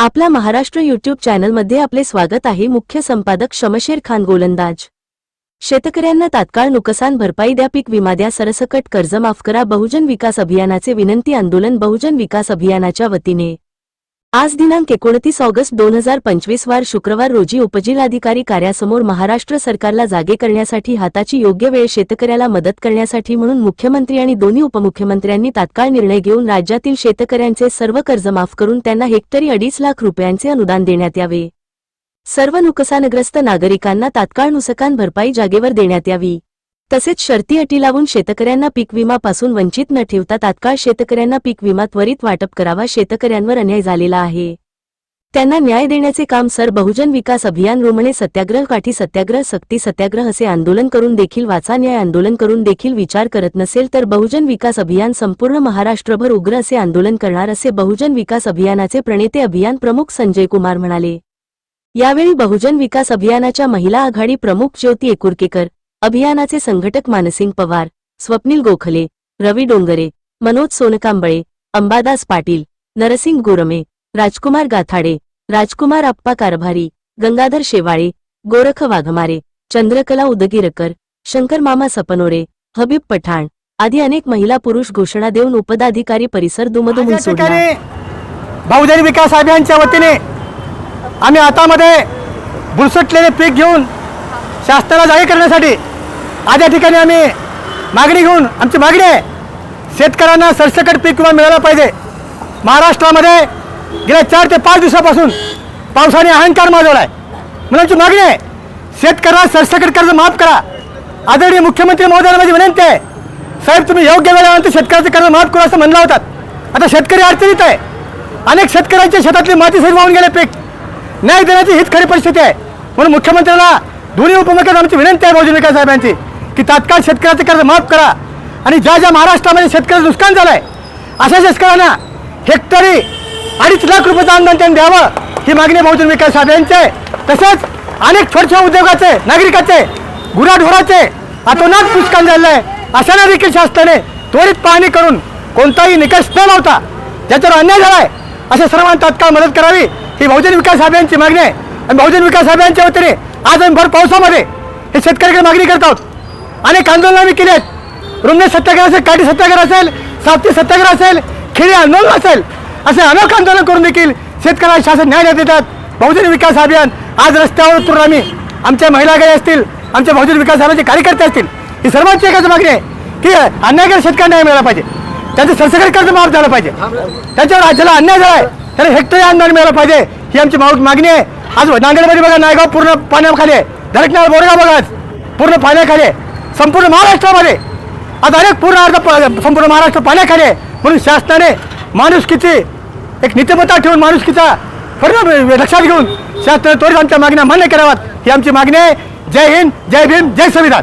आपला महाराष्ट्र युट्यूब चॅनलमध्ये आपले स्वागत आहे. मुख्य संपादक शमशेर खान गोलंदाज. शेतकऱ्यांना तात्काळ नुकसान भरपाई द्या. पीक विमा द्या. सरसकट कर्ज माफ करा. बहुजन विकास अभियानाचे विनंती. आंदोलन बहुजन विकास अभियानाच्या वतीने. आज दिनांक एकोणतीस ऑगस्ट दोन हजार पंचवीस वार शुक्रवार रोजी उपजिल्हाधिकारी कार्यासमोर महाराष्ट्र सरकारला जागे करण्यासाठी हाताची योग्य वेळ शेतकऱ्याला मदत करण्यासाठी म्हणून मुख्यमंत्री आणि दोन्ही उपमुख्यमंत्र्यांनी तात्काळ निर्णय घेऊन राज्यातील शेतकऱ्यांचे सर्व कर्ज माफ करून त्यांना हेक्टरी अडीच लाख रुपयांचे अनुदान देण्यात यावे. सर्व नुकसानग्रस्त नागरिकांना तात्काळ नुकसान भरपाई जागेवर देण्यात यावी. तसेच शर्ती अटी लावून शेतकऱ्यांना पीक विमापासून वंचित न ठेवता तात्काळ शेतकऱ्यांना पीक विमा त्वरित वाटप करावा शेतकऱ्यांवर अन्याय झालेला आहे. त्यांना न्याय देण्याचे काम सर बहुजन विकास अभियान रोमणे सत्याग्रह काठी सत्याग्रह सक्ती सत्याग्रह असे आंदोलन करून देखील वाचा न्याय आंदोलन करून देखील विचार करत नसेल तर बहुजन विकास अभियान संपूर्ण महाराष्ट्रभर उग्र असे आंदोलन करणार असे बहुजन विकास अभियानाचे प्रणेते अभियान प्रमुख संजय कुमार म्हणाले. यावेळी बहुजन विकास अभियानाच्या महिला आघाडी प्रमुख ज्योती एकुरकेकर अभियानाचे संघटक मानसिंग पवार स्वप्नील गोखले रवी डोंगरे मनोज सोनकांबळे अंबादास पाटील नरसिंग गोरमे राजकुमार गाथाडे राजकुमार आप्पा कारभारी गंगाधर शेवाळे गोरख वाघमारे चंद्रकला उदगीरकर शंकर मामा सपनोरे हबीब पठाण आदी अनेक महिला पुरुष घोषणा देऊन उपदाधिकारी परिसर दुमदुमून सोडला. बहुजन विकास अभियानच्या वतीने आम्ही हातामध्ये बुरसटलेले पीक घेऊन शासनाला जागे करण्यासाठी आज या ठिकाणी आम्ही मागणी घेऊन आमची मागणी आहे शेतकऱ्यांना सरसकट पीक विमा मिळाला पाहिजे. महाराष्ट्रामध्ये गेल्या चार ते पाच दिवसापासून पावसाने अहंकार माजवला आहे म्हणून आमची मागणी आहे शेतकऱ्यांना सरसकट कर्ज माफ करा. आदरणीय मुख्यमंत्री महोदयांना माझी विनंती आहे साहेब तुम्ही योग्य वेळेनंतर शेतकऱ्याचं कर्ज माफ करू असं म्हणला होतात. आता शेतकरी अडचणीत आहे. अनेक शेतकऱ्यांच्या शेतातली माती सरी वाहून गेले पीक. न्याय देण्याची हीच खरी परिस्थिती आहे. म्हणून मुख्यमंत्र्यांना दोन्ही उपमुख्यमंत्र्यांची विनंती आहे बहुजन विकास साहेबांची की तात्काळ शेतकऱ्याचं कर्ज माफ करा आणि ज्या ज्या महाराष्ट्रामध्ये शेतकऱ्याचं नुकसान झालं आहे अशा शेतकऱ्यांना हेक्टरी अडीच लाख रुपयाचं अनुदान त्यांनी द्यावं ही मागणी बहुजन विकास साहेबांची आहे. तसेच अनेक छोट्या उद्योगाचे नागरिकाचे गुराढोराचे अतोनात नुकसान झालेलं आहे अशांना देखील शासनाने त्वरित पाहणी करून कोणताही निकष न लावता ज्याच्यावर अन्याय झाला आहे अशा सर्वांना तात्काळ मदत करावी ही बहुजन विकास अभियानची मागणी आहे. आणि बहुजन विकास अभियानच्या वतीने आज आम्ही भर पावसामध्ये हे शेतकऱ्याकडे मागणी करत आहोत. अनेक आंदोलनं आम्ही केली आहेत. रुग्ण सत्याग्रह असेल काठी सत्याग्रह असेल साप्ती सत्याग्रह असेल खेळी आंदोलन असेल असे अनेक आंदोलन करून देखील शेतकऱ्यांना शासन न्याय देतात बहुजन विकास अभियान आज रस्त्यावर उतरून आम्ही आमच्या महिला गाडी असतील आमच्या बहुजन विकास अभियानाचे कार्यकर्ते असतील ही सर्वांची एकच मागणी आहे की अन्यायकडे शेतकऱ्यांना न्याय मिळाला पाहिजे. त्यांचं सरसकट कर्ज माफ झालं पाहिजे. त्याच्यावर राज्याला अन्याय झाला आहे त्याला हेक्टरी अनुदान मिळालं पाहिजे ही आमची मागणी आहे. आज नांदेडमध्ये बघा नायगाव पूर्ण पाण्याखाली आहे. धरकनाळ बोरगाव बघा आज. पूर्ण पाण्याखाली आहे. संपूर्ण महाराष्ट्रामध्ये. आज अनेक पूर्ण अर्ध संपूर्ण महाराष्ट्र पाण्याखाली आहे. म्हणून शासनाने माणुसकीची एक नीतिमत्ता ठेवून माणुसकीचा परिणाम लक्षात घेऊन शासनाने त्वरित आमच्या मागण्या मान्य कराव्यात. ही आमची मागणी आहे. जय हिंद जय भीम जय संविधान.